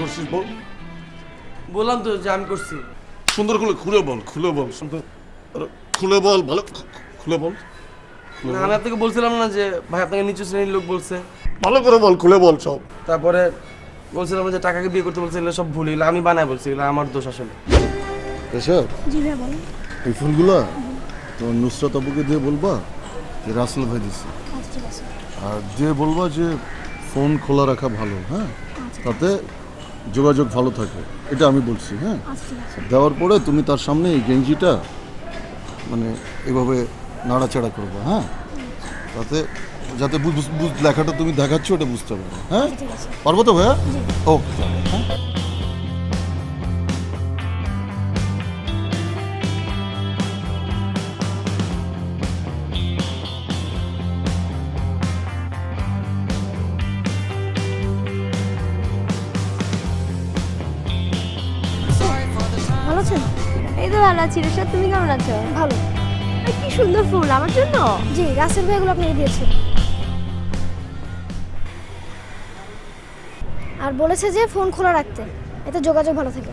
করছিস বল? বললাম তো যে আমি করছি। সুন্দর করে খুলে বল খুলে বল সুন্দর। খুলে বল ভালো। খুলে বল না, আমি আপনাকে বলছিলাম না যে ভাই আপনাকে নিচু শ্রেণির লোক বলছে। ভালো করে বল খুলে বল সব। তারপরে বলছিলাম যে টাকাকে বিয়ে করতে বলছে এগুলো সব ভুল এগুলো আমি বানাই বলছি এগুলো আমার দোষ আসলে। এসব? জি ভাইয়া বলেন। এই ফুলগুলা তোমার নুসরাত আবুকে দিয়ে বলবা? যে রাসেল ভাই দিচ্ছে আচ্ছা আর দিয়ে বলবা যে ফোন খোলা রাখা ভালো হ্যাঁ? তাতে যোগাযোগ ভালো থাকে এটা আমি বলছি হ্যাঁ? আচ্ছা আছে দেওয়ার পরে তুমি তার সামনে এই গেঞ্জিটা মানে এভাবে নাড়াচাড়া করবে হ্যাঁ? তাতে যাতে লেখাটা তুমি দেখাচ্ছ ওটা বুঝতে পারবে হ্যাঁ? আচ্ছা পারব তো ভাইয়া? ওকে হ্যাঁ? ভালো আছি রেশাদ তুমি কেমন আছো? ভালো। কি সুন্দর ফুল আমার জন্য? জি রাসেল ভাই এগুলো আপনাকে দিয়েছে। আর বলেছে যে ফোন খোলা রাখতে এতে যোগাযোগ ভালো থাকে।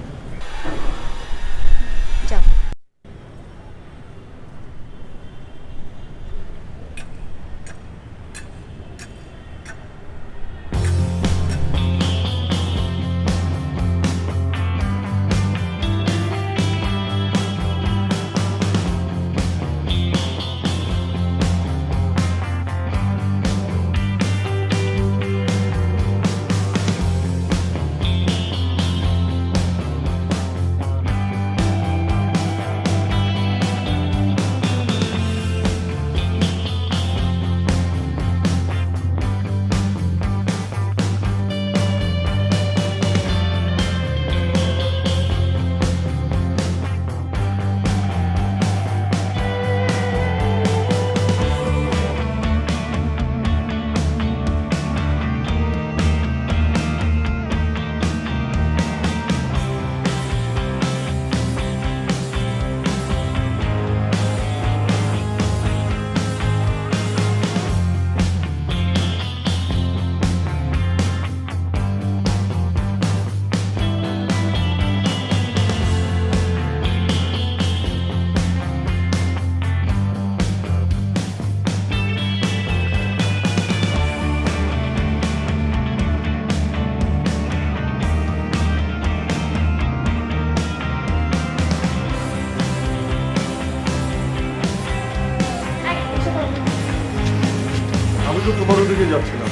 তো তোমার ওদিকে যাচ্ছিলাম।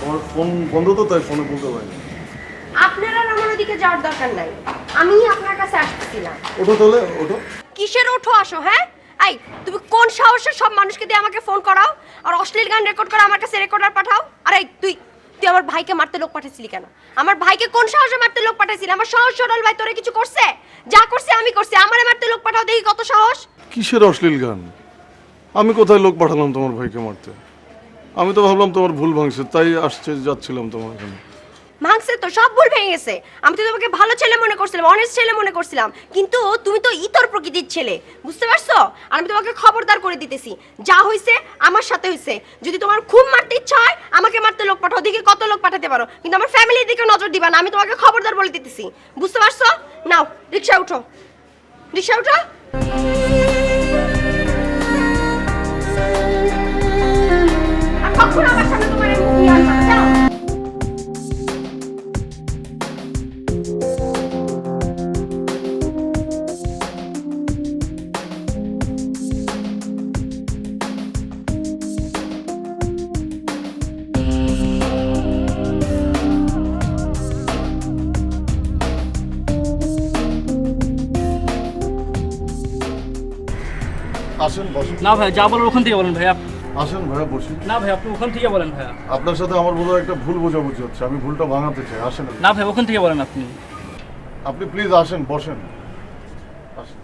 তোমার ফোন বন্ধ তো তাই ফোনে বলতে পারিনি। আপনার আর আমার ওদিকে যাওয়ার দরকার নাই। আমি আপনার কাছে আসতেছিলাম। ওঠো তাহলে ওঠো। কিসের ওঠো আসো হ্যাঁ? এই তুমি কোন সাহসে সব মানুষকে দিয়ে আমাকে ফোন করাও? আর অশ্লীল গান রেকর্ড করে আমার কাছে রেকর্ডার পাঠাও? আরে তুই তুই আমার ভাইকে মারতে লোক পাঠাইছিলি কেন? আমার ভাইকে কোন সাহসে মারতে লোক পাঠাইছিলি? আমার সাহস সরল ভাই তোরে কিছু করছে? যা করছে আমি করছি। আমারে মারতে লোক পাঠাও দেখি কত সাহস। কিসের অশ্লীল গান? আমি কোথায় লোক পাঠালাম তোমার ভাইকে মারতে? আমি তো ভাবলাম তোমার ভুল ভাঙছে, তাই আসছে, যাচ্ছিলাম তোমার এখানে। ভাঙছে তো, সব ভুল ভেঙে গেছে। আমি তো তোমাকে ভালো ছেলে মনে করছিলাম অনেস্ট ছেলে মনে করছিলাম। কিন্তু তুমি তো ইতর প্রকৃতির ছেলে, বুঝতে পারছ? আর আমি তোমাকে খবরদার করে দিতেছি। যা হইছে, আমার সাথে হইছে। যদি তোমার খুব মারতে ইচ্ছা হয়, আমাকে মারতে লোক পাঠাও। দেখি কত লোক পাঠাতে পারো। কিন্তু আমার ফ্যামিলির দিকে নজর দিবা না, আমি তোমাকে খবরদার বলে দিতেছি। বুঝতে পারছ? নাও রিক্সা উঠো। রিক্সা উঠো। আর কখনো আমার সামনে তোমার এই মুখ নিয়ে আসবা না, যাও। আসেন বসেন না ভাই যা বলার ওখান থেকে বলেন ভাইয়া আসেন ভাইয়া বসি। না ভাই আপনি ওখান থেকে বলেন ভাইয়া। আপনার সাথে আমার বোধহয় একটা ভুল বোঝাবুঝি হচ্ছে আমি ভুলটা ভাঙাতে চাই আসেন না ভাই ওখান থেকে বলেন আপনি। আপনি প্লিজ আসেন বসেন। আসেন।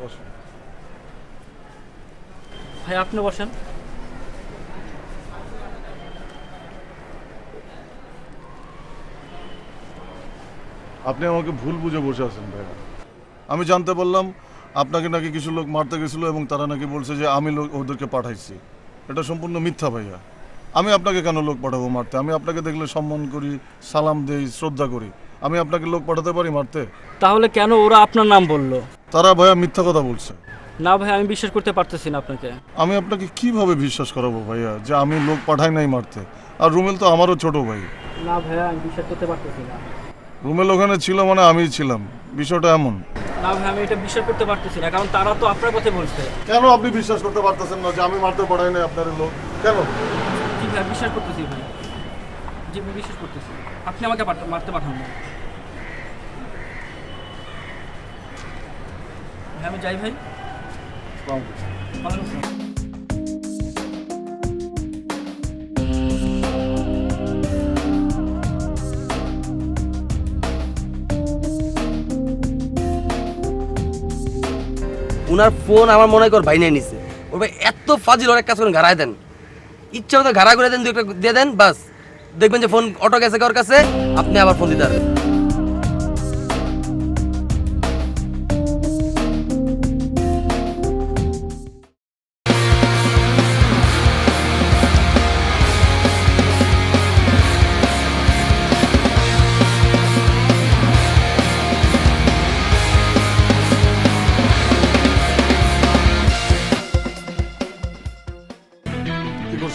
বসেন। ভাই আপনি বসেন। আপনি আমাকে ভুল বুঝে বসে আছেন ভাইয়া। আমি জানতে পারলাম আপনাকে নাকি কিছু লোক মারতে গেছিল এবং তারা নাকি বলছে যে আমি লোক ওদেরকে পাঠাইছি। এটা সম্পূর্ণ মিথ্যা ভাইয়া। আমি আপনাকে কেন লোক পাঠাবো মারতে? আমি আপনাকে দেখলে সম্মান করি সালাম দেই শ্রদ্ধা করি। আমি আপনাকে লোক পাঠাতে পারি মারতে? তাহলে কেন ওরা আপনার নাম বলল? তারা ভাইয়া মিথ্যা কথা বলছে। না ভাই আমি বিশ্বাস করতে পারতেছি না আপনাকে। আমি আপনাকে কীভাবে বিশ্বাস করাবো ভাইয়া যে আমি লোক পাঠাই নাই মারতে? আর রুমেল তো আমারও ছোট ভাই। না ভাইয়া আমি বিশ্বাস করতে পারতেছি না। রুমেল ওখানে ছিল মানে আমিই ছিলাম। বিষয়টা এমন। না ভাই আমি এটা বিশ্বাস করতে পারতেছি না কারণ তারা তো আপনার কথা বলছে। কেন আপনি বিশ্বাস করতে পারতেছেন না যে আমি মারতে পারাই না আপনার লোক? কেন? জি ভাই বিশ্বাস করতেছি ভাই। জি আমি বিশ্বাস করতেছি। আপনি আমাকে মারতে পাঠান না। আমি যাই ভাই। থাকবেন। উনার ফোন আমার মনে কর ভাই নিয়ে নিছে। ওর ভাই, এত ফাজিল অনেক কাজ করেন, ঘাড়ায় দেন। ইচ্ছা মতো ঘাড়া করে দেন, দুই একটা দিয়ে দেন, বাস। দেখবেন যে ফোন অটো গেছে কার কাছে, আপনি আবার ফোন দিতে পারবেন।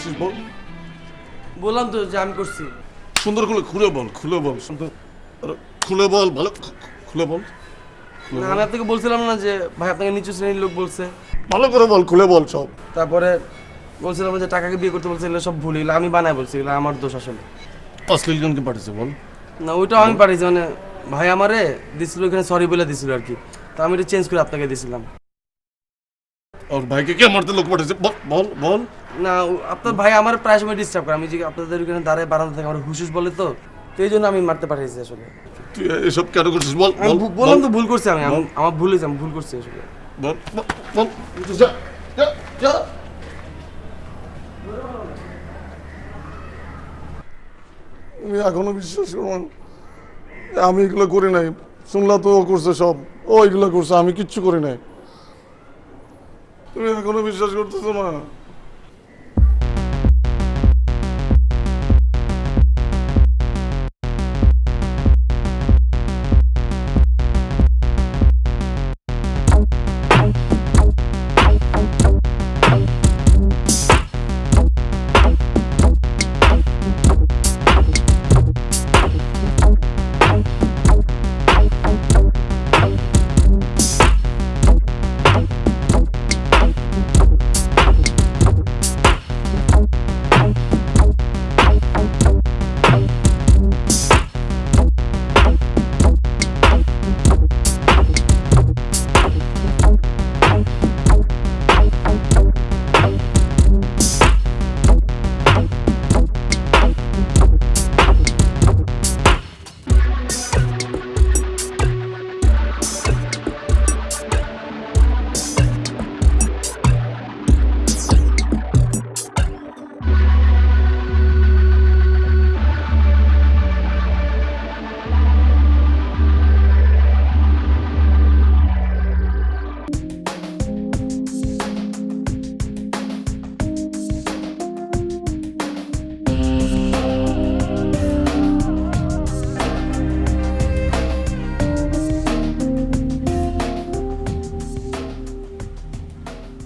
করছিস বল? বললাম তো যে আমি করছি। সুন্দর করে খুলে বল খুলে বল সুন্দর। খুলে বল ভালো। খুলে বল না আমি আপনাকে বলছিলাম না যে ভাই আপনাকে নিচু শ্রেণির লোক বলছে। ভালো করে বল খুলে বল সব। তারপরে বলছিলাম যে টাকাকে বিয়ে করতে বলছে এগুলো সব ভুল এগুলো আমি বানাই বলছি এগুলো আমার দোষ আসলে। অশ্লীল জনকে পাঠিয়েছে বল। না ওইটাও আমি পাঠিয়েছি মানে ভাই আমারে দিছিল ওখানে সরি বলে দিছিল আর কি। তা আমি এটা চেঞ্জ করে আপনাকে দিছিলাম। আর ভাইকে কে মারতে লোক পাঠিয়েছে বল বল বল না আপনার ভাই আমার প্রায় সময় ডিস্টার্ব করে। আমি যে আপনাদের ওখানে দাঁড়ায় বারান্দা থেকে আমার হুসুস বলে তো তো এই জন্য আমি মারতে পাঠিয়েছি আসলে। তুই এসব কেন করছিস? বল আমি বললাম তো ভুল করছি আমি। আমি- আমার ভুল হয়েছে আমি ভুল করছি আসলে। বল বল, বল। যা যা যা। আমি এখনও বিশ্বাস করব আমি এগুলো করি নাই। শুনলা তো ও করছে সব। ও এগুলো করছে আমি কিচ্ছু করি নাই। তুমি এখনও বিশ্বাস করতেছো না